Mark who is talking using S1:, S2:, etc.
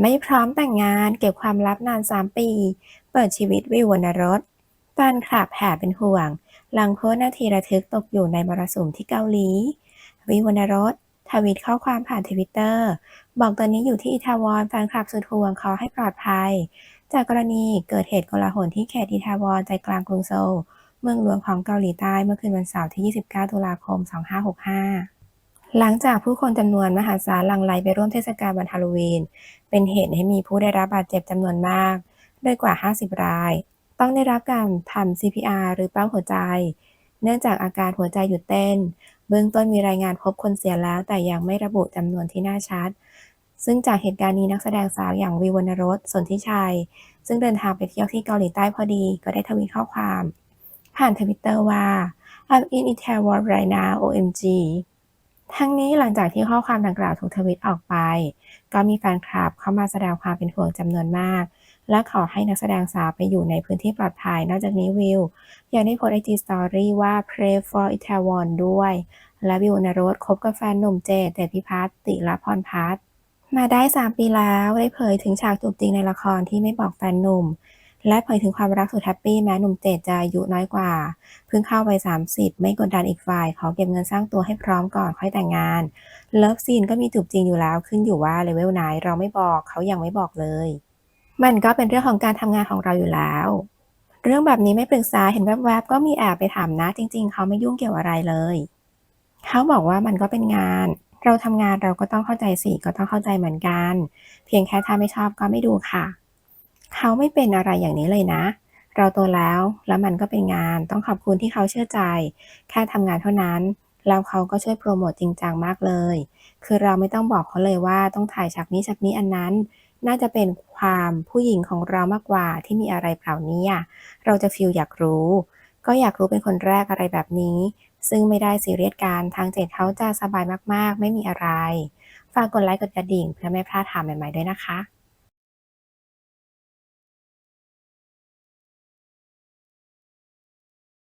S1: ไม่พร้อมแต่งงานเก็บความลับนาน 3 ปี เปิดชีวิตวิววรรณรสแฟนคลับแห่เป็นห่วง หลังโพสนาทีระทึกตกอยู่ในมรสุมที่เกาหลี วิววรรณรสทวิตข้อความผ่านทวิตเตอร์ บอกตอนนี้อยู่ที่อิตาวนแฟนคลับสุดห่วงขอให้ปลอดภัย จากกรณีเกิดเหตุโกลาหลที่เขตอิตาวอนใจกลางกรุงโซลเมืองหลวงของเกาหลีใต้เมื่อคืนวันเสาร์ที่ 29 ตุลาคม 2565 หลังจากผู้คนจำนวนมหาศาลหลั่งไหลไปร่วมเทศกาลวันฮาโลวีน เป็นเหตุให้มีผู้ได้รับบาดเจ็บจำนวนมากโดยกว่า 50 ราย ต้องได้รับการทำ CPR หรือปั๊มหัวใจ เนื่องจากอาการหัวใจหยุดเต้น เบื้องต้นมีรายงานพบคนเสียแล้ว แต่ยังไม่ระบุจำนวนที่น่าชัด ซึ่งจากเหตุการณ์นี้นักแสดงสาวอย่างวิวรรณรสสนธิชัย ซึ่งเดินทางไปเที่ยวที่เกาหลีใต้พอดี ก็ได้ทวีตข้อความ ผ่านทวิตเตอร์ว่า I'm in Itaewon right now OMG ทั้งนี้หลังจากที่ข้อความดังกล่าวถูกทวิตออกไป ก็มีแฟนคลับเข้ามาแสดงความเป็นห่วงจำนวนมาก และขอให้นักแสดงสาวไปอยู่ในพื้นที่ปลอดภัย นอกจากนี้วิวยังได้โพสต์ไอจีสตอรี่ว่า pray for Itaewon ด้วย และวิววรรณรสคบกับแฟนหนุ่มเจเดพิพัฒน์ติลพรพัฒน์มาได้ 3 ปีแล้วได้เผยถึงฉากจูบจริงในละครที่ไม่บอกแฟนหนุ่ม และเผยถึงความรักสุดแฮปปี้แม้หนุ่มเจดจะอายุน้อยกว่า เพิ่งเข้าไป 30 ไม่กดดันอีกฝ่าย ขอเก็บเงินสร้างตัวให้พร้อมก่อนค่อยแต่งงาน เลิฟซีนก็มีจูบจริงอยู่แล้วขึ้นอยู่ว่าเลเวลไหนเราไม่บอกเขายังไม่บอกเลย มันก็เป็นเรื่องของการทำงานของเราอยู่แล้ว เรื่องแบบนี้ไม่ปรึกษาเห็นแวบๆก็มีแอบไปถามนะ จริง ๆ เขาไม่ยุ่งเกี่ยวอะไรเลย เขาบอกว่ามันก็เป็นงาน เราทำงานเราก็ต้องเข้าใจสิก็ต้องเข้าใจเหมือนกัน เพียงแค่ถ้าไม่ชอบก็ไม่ดูค่ะ เขาไม่เป็นอะไรอย่างนี้เลยนะ เราโตแล้วแล้วมันก็เป็นงานต้องขอบคุณที่เขาเชื่อใจ แค่ทำงานเท่านั้นแล้วเขาก็ช่วยโปรโมทจริงจังมากเลย คือเราไม่ต้องบอกเขาเลยว่าต้องถ่ายฉากนี้ฉากนี้อันนั้น น่าจะเป็นความผู้หญิงของเรามากกว่าที่มีอะไรเปล่านี่ยเราจะฟีลอยากรู้ ก็อยากรู้เป็นคนแรกอะไรแบบนี้ ซึ่งไม่ได้ซีเรียสการทางเจดเขาจะสบายมากๆ ไม่มีอะไร ฝากกดไลค์กดกระดิ่งเพื่อไม่พลาดถามใหม่ๆด้วยนะคะ